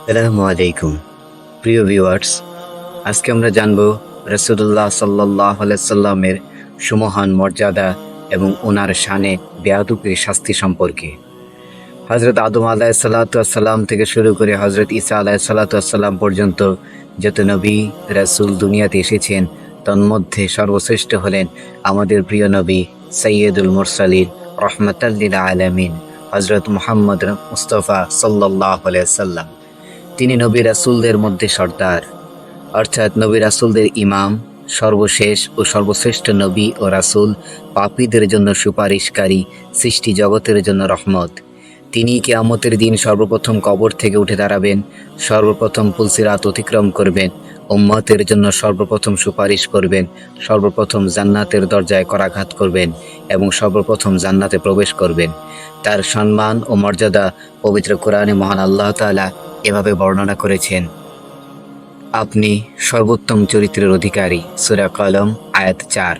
আসসালামু আলাইকুম। প্রিয় ভিউয়ার্স, আজকে আমরা জানব রসুল্লাহ সাল্লাহ সাল্লামের সুমহান মর্যাদা এবং ওনার শানে বেয়াদুপের শাস্তি সম্পর্কে। হজরত আদম আলাহ সাল্লাতাম থেকে শুরু করে হজরত ইসা আলাহ সাল্লাতাম পর্যন্ত যত নবী, রাসূল দুনিয়াতে এসেছেন, তন্মধ্যে সর্বশ্রেষ্ঠ হলেন আমাদের প্রিয় নবী সৈয়দুল মুরসালিন রহমতাল্লিল আলমিন হজরত মোহাম্মদ মুস্তফা সাল্লাহ সাল্লাম। তিনি নবী রাসুলদের মধ্যে সর্দার। অর্থাৎ নবী রাসুলদের ইমাম, সর্বশেষ ও সর্বশ্রেষ্ঠ নবী ও রাসুল, পাপীদের জন্য সুপারিশকারী, সৃষ্টি জগতের জন্য রহমত। তিনি কেয়ামতের দিন সর্বপ্রথম কবর থেকে উঠে দাঁড়াবেন, সর্বপ্রথম পুলসিরাত অতিক্রম করবেন উম্মতের জন্য সর্বপ্রথম সুপারিশ করবেন, সর্বপ্রথম জান্নাতের দরজায় করাঘাত করবেন এবং সর্বপ্রথম জান্নাতে প্রবেশ করবেন। তার সম্মান ও মর্যাদা পবিত্র কোরআনে মহান আল্লাহ তাআলা এভাবে বর্ণনা করেছেন। আপনি সর্বোত্তম চরিত্রের অধিকারী, সুরা কলম, আয়াত চার।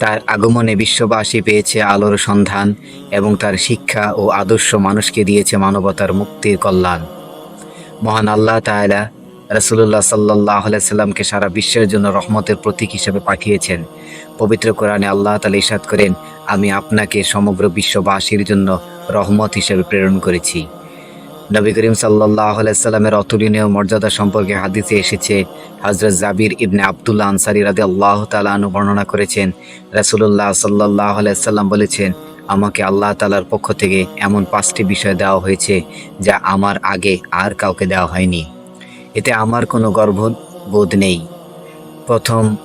তার আগমনে বিশ্ববাসী পেয়েছে আলোর সন্ধান এবং তার শিক্ষা ও আদর্শ মানুষকে দিয়েছে মানবতার মুক্তির কল্যাণ। মহান আল্লাহ তাআলা রসুল্লাহ সাল্লাহ সাল্লামকে সারা বিশ্বের জন্য রহমতের প্রতীক হিসেবে পাঠিয়েছেন। পবিত্র কোরআনে আল্লাহ তালা ইসাদ করেন, আমি আপনাকে সমগ্র বিশ্ববাসীর জন্য রহমত হিসেবে প্রেরণ করেছি। নবী করিম সাল্লাহ সাল্লামের অতুলনীয় মর্যাদা সম্পর্কে হাদিসে এসেছে হজরত জাবির ইবনে আবদুল্লাহ আনসারি রাদে আল্লাহ তালানু বর্ণনা করেছেন রাসুল্লাহ সাল্লাহ সাল্লাম বলেছেন, আমাকে আল্লাহ তালার পক্ষ থেকে এমন পাঁচটি বিষয় দেওয়া হয়েছে যা আমার আগে আর কাউকে দেওয়া হয়নি। এতে আমার কোনো গর্ববোধ নেই। প্রথম,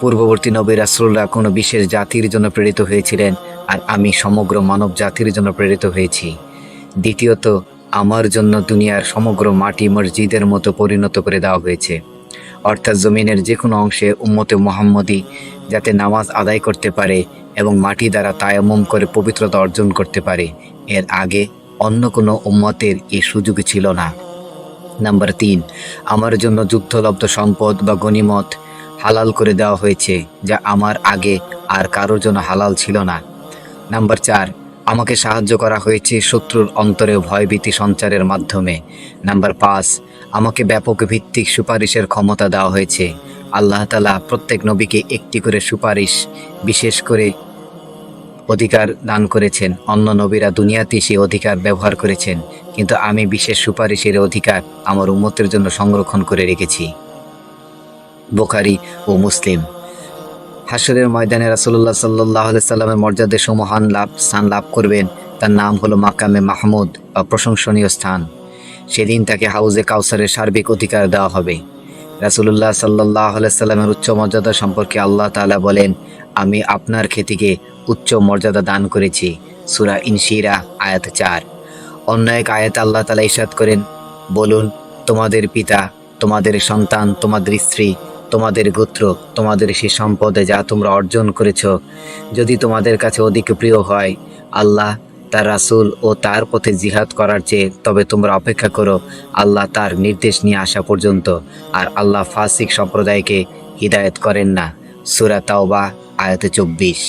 পূর্ববর্তী নবী রাসুল্লাহ কোনো বিশেষ জাতির জন্য প্রেরিত হয়েছিলেন আর আমি সমগ্র মানব জাতির জন্য প্রেরিত হয়েছি। দ্বিতীয়ত, আমার জন্য দুনিয়ার সমগ্র মাটি মসজিদের মতো পরিণত করে দেওয়া হয়েছে। অর্থাৎ জমিনের যে কোনো অংশে উম্মতে মোহাম্মদী যাতে নামাজ আদায় করতে পারে এবং মাটি দ্বারা তায়াম্মুম করে পবিত্রতা অর্জন করতে পারে, এর আগে অন্য কোনো উম্মতের এই সুযোগ ছিল না। নাম্বার তিন, আমার জন্য যুদ্ধলব্ধ সম্পদ বা গনিমত হালাল করে দেওয়া হয়েছে, যা আমার আগে আর কারোর জন্য হালাল ছিল না। নাম্বার চার, আমাকে সাহায্য করা হয়েছে শত্রুর অন্তরে ভয়ভীতি সঞ্চারের মাধ্যমে। নাম্বার পাঁচ, আমাকে ব্যাপক ভিত্তিক সুপারিশের ক্ষমতা দেওয়া হয়েছে। আল্লাহ তালা প্রত্যেক নবীকে একটি করে সুপারিশ, বিশেষ করে অধিকার দান করেছেন। অন্য নবীরা দুনিয়াতে সেই অধিকার ব্যবহার করেছেন। কিন্তু আমি বিশেষ সুপারিশের অধিকার আমার উম্মতের জন্য সংরক্ষণ করে রেখেছি। বোখারি ও মুসলিম। হাসরের ময়দানে রাসুল্লাহ সাল্লাহ সাল্লামের মর্যাদা সমহান লাভ, স্থান লাভ করবেন। তার নাম হলো মাকামে মাহমুদ বা প্রশংসনীয় স্থান। সেদিন তাকে হাউজে কাউসারের সার্বিক অধিকার দেওয়া হবে। রাসুল্লাহ সাল্লাহ সাল্লামের উচ্চ মর্যাদা সম্পর্কে আল্লাহ তাআলা বলেন, আমি আপনার খ্যাতিকে উচ্চ মর্যাদা দান করেছি। সুরা ইনশিরা, আয়াত চার। অন্য এক আয়াত আল্লাহ তালা ইসাদ করেন, বলুন, তোমাদের পিতা, তোমাদের সন্তান, তোমাদের স্ত্রী, তোমাদের গোত্র, তোমাদের সে সম্পদে যা তোমরা অর্জন করেছ, যদি তোমাদের কাছে অধিক প্রিয় হয়, আল্লাহ তার রাসূল ও তার পথে জিহাদ করার চেয়ে তবে তোমরা অপেক্ষা করো, আল্লাহ তার নির্দেশ নিয়ে আসা পর্যন্ত। আর আল্লাহ ফাসিক সম্প্রদায়কে হিদায়ত করেন না। সুরা তাওবা, আয়াতে চব্বিশ।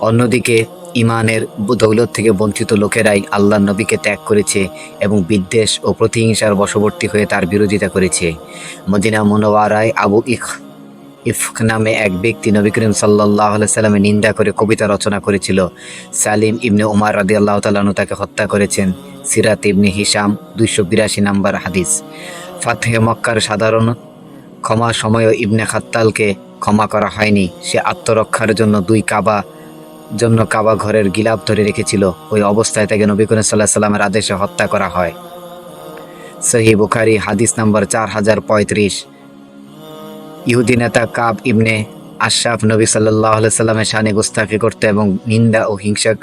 অন্যদিকে ইমানের দৌলত থেকে বঞ্চিত লোকেরাই আল্লাহ নবীকে ত্যাগ করেছে এবং বিদ্বেষ ও প্রতিহিংসার বশবর্তী হয়ে তার বিরোধিতা করেছে। মদিনা মনোয়ারায় আবু ইখ ইফক নামে এক ব্যক্তি নবী করিম সাল্লাহ সাল্লামের নিন্দা করে কবিতা রচনা করেছিল। সালিম ইবনে উমার রাদি আল্লাহ তালু তাকে হত্যা করেছেন। সিরাত ইবনে হিসাম দুইশো বিরাশি নাম্বার হাদিস। ফাতেহে মক্কার সাধারণ ক্ষমা সময়ও ইবনে খাত্তালকে ক্ষমা করা হয়নি। সে আত্মরক্ষার জন্য দুই কাবা, জন্য কাবা ঘরের গিলাপ ধরে রেখেছিল। ওই অবস্থায় তাকে নবী করিম সাল্লাহ সাল্লামের আদেশে হত্যা করা হয়। সহি বুখারি, হাদিস নাম্বার চার হাজার পঁয়ত্রিশ। ইহুদি নেতা কাব ইবনে আশরাফ নবী সাল্লাহ সাল্লামের শানে গুস্তাফি করত এবং নিন্দা ও হিংসক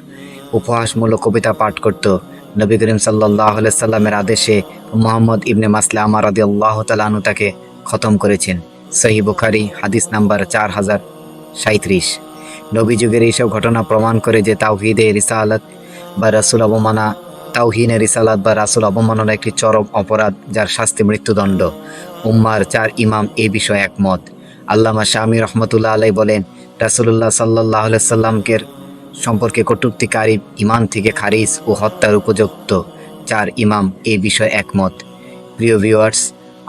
উপহাসমূলক কবিতা পাঠ করত। নবী করিম সাল্লাহ সাল্লামের আদেশে মোহাম্মদ ইবনে মাসলামা রাদি আল্লাহ তালানু তাকে খতম করেছেন। সহি বুখারি, হাদিস নাম্বার চার হাজার সাঁত্রিশ নবী যুগের এইসব ঘটনা প্রমাণ করে যে তাওহিদে রিসালাত বা রাসুল অবমানা তাওহিনের রিসালাত বা রাসুল অবমাননা একটি চরম অপরাধ যার শাস্তি মৃত্যুদণ্ড। উম্মার চার ইমাম এ বিষয়ে একমত। আল্লামা শামী রহমতুল্লাহ আলাই বলেন রাসুল্লাহ সাল্লাহ সাল্লামকে সম্পর্কে কটূক্তিকারী ইমান থেকে খারিজ ও হত্যার উপযুক্ত চার ইমাম এ বিষয়ে একমত। প্রিয় ভিউয়ার্স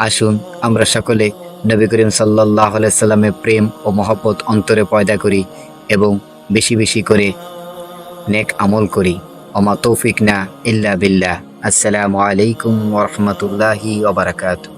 আসুন আমরা সকলে নবী করিম সাল্লাহ সাল্লামের প্রেম ও মহব্বত অন্তরে পয়দা করি এবং বেশি বেশি করে নেক আমল করি। ওমা তৌফিক না ইল্লা বিল্লাহ। আসসালামু আলাইকুম ওরহমতুল্লাহি ওবরাকাতু